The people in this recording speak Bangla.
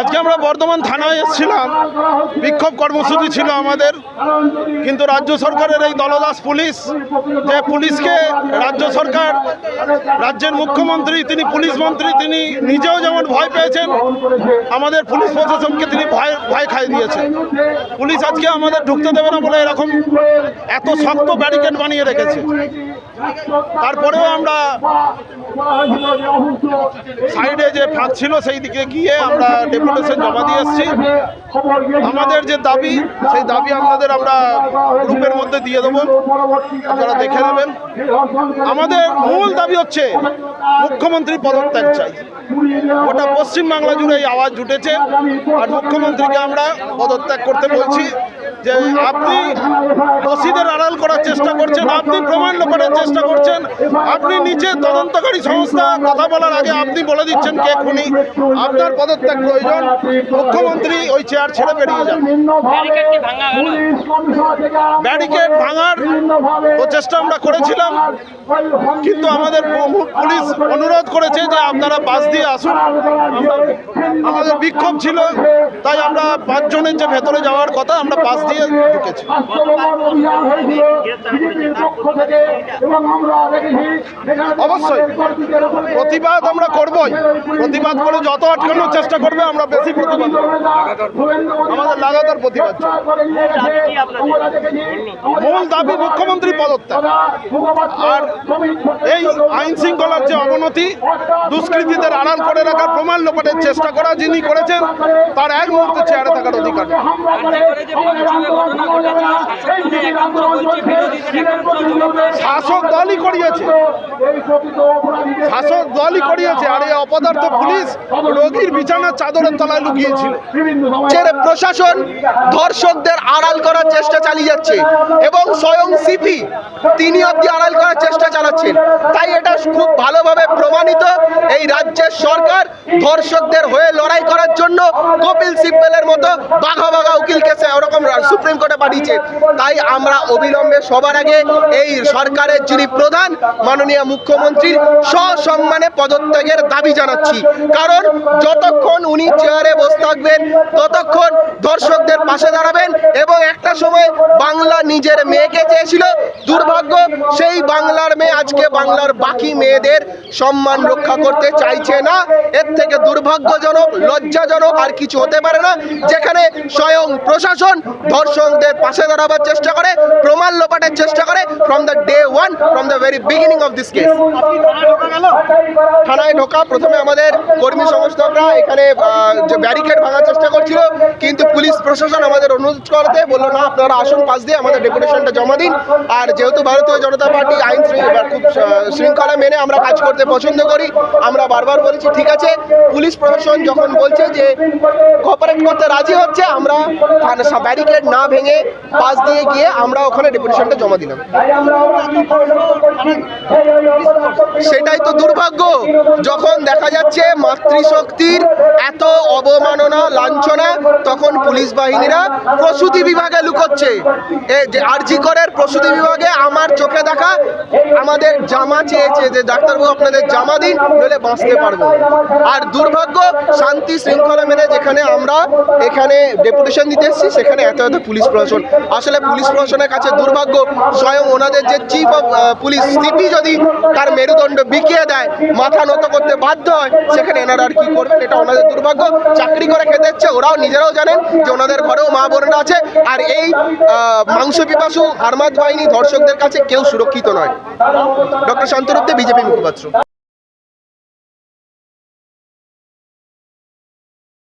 আজকে আমরা বর্ধমান থানায় এসেছিলাম। বিক্ষোভ কর্মসূচি ছিল আমাদের। কিন্তু রাজ্য সরকারের এই দলদাস পুলিশ, যে পুলিশকে রাজ্য সরকার, রাজ্যের মুখ্যমন্ত্রী, তিনি পুলিশ মন্ত্রী, তিনি নিজেও যেমন ভয় পেয়েছেন, আমাদের পুলিশ প্রশাসনকে তিনি ভয় ভয় খাই দিয়েছেন। পুলিশ আজকে আমাদের ঢুকতে দেবে না বলে এরকম এত শক্ত ব্যারিকেড বানিয়ে রেখেছে। তারপরেও আমরা সাইডে যে ফাঁক ছিল সেই দিকে গিয়ে আমরা ডেপুটেশন জমা দিয়ে এসেছি। আমাদের যে দাবি, সেই দাবি আপনাদের আমরা গ্রুপের মধ্যে দিয়ে দেবো। আপনারা দেখে নেবেন। আমাদের মূল দাবি হচ্ছে, মুখ্যমন্ত্রী পদত্যাগ চাই। গোটা পশ্চিমবাংলা জুড়ে এই আওয়াজ জুটেছে আর মুখ্যমন্ত্রীকে আমরা পদত্যাগ করতে বলছি। যে আপনি দোষীদের আড়াল করার চেষ্টা করছেন আপনি প্রমাণ লোপাটের চেষ্টা করছেন আপনি নিচে তদন্তকারী সংস্থা কথা বলার আগে আপনি বলে দিচ্ছেন কে খুনি। আপনার পদত্যাগ প্রয়োজন। মুখ্যমন্ত্রী ওই চেয়ার ছেড়ে বেরিয়ে যান। ব্যারিকেড ভাঙার প্রচেষ্টা আমরা করেছিলাম। কিন্তু আমাদের পুলিশ অনুরোধ করেছে যে আপনারা বাস দিয়ে আসুন। আমাদের বিক্ষোভ ছিল তাই আমরা পাঁচজনের যে ভেতরে যাওয়ার কথা আমরা অবশ্যই, প্রতিবাদ আমরা করবই প্রতিবাদ করে যত আটকানোর চেষ্টা করবে, আমরা বেশি প্রতিবাদ। আমাদের লাগাতার প্রতিবাদ। মূল দাবি মুখ্যমন্ত্রী পদত্যাগ আর এই আইন শৃঙ্খলার যে অবনতি, দুষ্কৃতীদের আড়াল করে রাখার প্রমাণ লোপাটের চেষ্টা করা যিনি করেছেন, তার এক মুহূর্তে চেয়ারে থাকার অধিকার নেই। শাসক দলই করিয়েছে। শাসক দলই করিয়েছে আর এই অপদার্থ পুলিশ রোগীর বিছানার চাদরের তলায় লুকিয়েছিল। প্রশাসন ধর্ষকদের আড়াল করার চেষ্টা চালিয়ে যাচ্ছে এবং স্বয়ং সিপি তিনি অব্দি আড়াল করার চেষ্টা চালাচ্ছেন। তাই এটা খুব ভালোভাবে প্রমাণিত এই রাজ্যের সরকার ধর্ষকদের হয়ে লড়াই করার জন্য কপিল সিব্বলের মতো বাঘা বাঘা উকিলকে সে ওরকম সুপ্রিম কোর্টে পাঠিয়েছে। তাই আমরা অবিলম্বে সবার আগে এই সরকারের যিনি প্রধান, মাননীয় মুখ্যমন্ত্রীর সসম্মানে পদত্যাগের দাবি জানাচ্ছি। কারণ যতক্ষণ উনি চেয়ারে বসে থাকবেন, ততক্ষণ দর্শকদের পাশে দাঁড়াবেন এবং একটা সময় বাংলা নিজের মেয়েকে চেয়েছিল। দুর্ভাগ্য, সেই বাংলার মেয়ে আজকে বাংলার বাকি মেয়েদের সম্মান রক্ষা করতে চাইছে না। এর থেকে দুর্ভাগ্যজনক, লজ্জাজনক আর কিছু হতে পারে না। যেখানে স্বয়ং প্রশাসন ধর্ষকদের পাশে দাঁড়াবার চেষ্টা করে, প্রমাণ লোপাটের চেষ্টা করে from the day one from the very beginning of this case থানায় ঢোকা প্রথমে আমাদের কর্মী সংস্থকরা এখানে যে ব্যারিকেড ভাঙার চেষ্টা করছিল কিন্তু পুলিশ প্রশাসন আমাদের অনুরোধ করতে বলল না আপনারা আসুন পাশ দিয়ে আমাদের ডেপুটেশনটা জমা দিন আর যেহেতু ভারতীয় জনতা পার্টি আইন খুব শৃঙ্খলা মেনে আমরা কাজ করতে পছন্দ করি আমরা বারবার বলেছি ঠিক আছে পুলিশ প্রশাসন যখন বলছে যে কোঅপারেট করতে রাজি হচ্ছে আমরা ব্যারিকেড না ভেঙে পাশ দিয়ে গিয়ে আমরা ওখানে ডেপুটেশনটা জমা দিলাম সেটাই তো দুর্ভাগ্য যখন দেখা যাচ্ছে মাতৃশক্তির এত অবমাননা, লাঞ্ছনা, তখন পুলিশ বাহিনীরা প্রসূতি বিভাগে লুকোচ্ছে। আরজি করের প্রসূতি বিভাগে আমার চোখে দেখা আমাদের জামা চেয়েছে যে, ডাক্তারবাবু, আপনাদের জামা দিন, নইলে বাঁচতে পারব। আর দুর্ভাগ্য, শান্তি শৃঙ্খলা মেনে যেখানে আমরা এখানে ডেপুটেশন দিতে এসেছি, সেখানে এত এত পুলিশ প্রশাসন। আসলে পুলিশ প্রশাসনের কাছে দুর্ভাগ্য, স্বয়ং ওনাদের যে চিফ অফ পুলিশ সিপি যদি তার মেরুদণ্ড বিকিয়ে দেয় মাথা নত করতে বাধ্য হয়, সেখানে এনারা আর কি করবেন এটা ওনাদের দুর্ভাগ্য। চাকরি করে খেতে হচ্ছে ওরাও নিজেরাও জানেন যে ওনাদের ঘরেও মা বোনেরা আছে, আর এই মাংস পিপাসু আর্মাদ বাহিনী ধর্ষকদের কাছে কেউ সুরক্ষিত নয়। ডক্টর শান্তরুদ্দে বিজেপি মুখপাত্র।